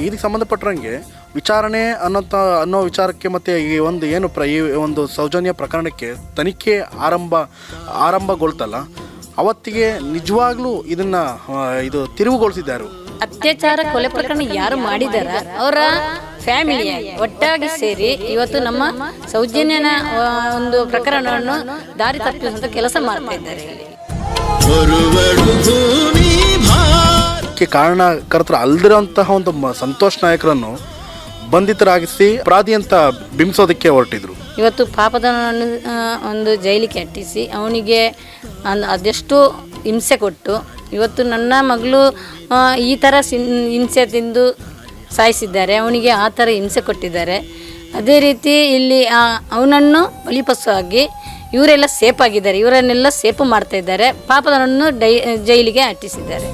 ಇದಕ್ಕೆ ಸಂಬಂಧಪಟ್ಟಂಗೆ ವಿಚಾರಣೆ ಅನ್ನೋಂಥ ಅನ್ನೋ ವಿಚಾರಕ್ಕೆ ಮತ್ತು ಈ ಒಂದು ಏನು ಪ್ರ ಈ ಒಂದು ಸೌಜನ್ಯ ಪ್ರಕರಣಕ್ಕೆ ತನಿಖೆ ಆರಂಭ ಆರಂಭಗೊಳ್ತಲ್ಲ ಅವತ್ತಿಗೆ ನಿಜವಾಗ್ಲೂ ಇದನ್ನ ಇದು ತಿರುವುಗೊಳಿಸಿದ್ದಾರೆ. ಅತ್ಯಾಚಾರ ಕೊಲೆ ಪ್ರಕರಣ ಯಾರು ಮಾಡಿದಾರ? ಅವರ ಫ್ಯಾಮಿಲಿ ಒಟ್ಟಾಗಿ ಸೇರಿ ಇವತ್ತು ನಮ್ಮ ಸೌಜನ್ಯನ ಒಂದು ಪ್ರಕರಣವನ್ನು ದಾರಿ ತಪ್ಪಿಸುವಂತ ಕೆಲಸ ಮಾಡ್ತಾ ಇದ್ದಾರೆ ಇಲ್ಲಿ ಕಾರಣಕರ್ತರ ಅಲ್ದಿರೋಂತಹ ಒಂದು ಸಂತೋಷ್ ನಾಯಕರನ್ನು ಬಂಧಿತರಾಗಿಸಿ ಅಪರಾಧಿ ಅಂತ ಬಿಂಬಿಸೋದಕ್ಕೆ ಹೊರಟಿದ್ರು. ಇವತ್ತು ಪಾಪದನನ್ನು ಒಂದು ಜೈಲಿಗೆ ಅಟ್ಟಿಸಿ ಅವನಿಗೆ ಅದೆಷ್ಟು ಹಿಂಸೆ ಕೊಟ್ಟು ಇವತ್ತು ನನ್ನ ಮಗಳು ಈ ಥರ ಹಿಂಸೆ ತಿಂದು ಸಾಯಿಸಿದ್ದಾರೆ, ಅವನಿಗೆ ಆ ಥರ ಹಿಂಸೆ ಕೊಟ್ಟಿದ್ದಾರೆ. ಅದೇ ರೀತಿ ಇಲ್ಲಿ ಅವನನ್ನು ಬಲಿಪಶು ಆಗಿ ಇವರೆಲ್ಲ ಸೇಫ್ ಆಗಿದ್ದಾರೆ ಇವರನ್ನೆಲ್ಲ ಸೇಫ್ ಮಾಡ್ತಾ ಇದ್ದಾರೆ ಪಾಪದನನ್ನು ಡೈ, ಜೈಲಿಗೆ ಅಟ್ಟಿಸಿದ್ದಾರೆ.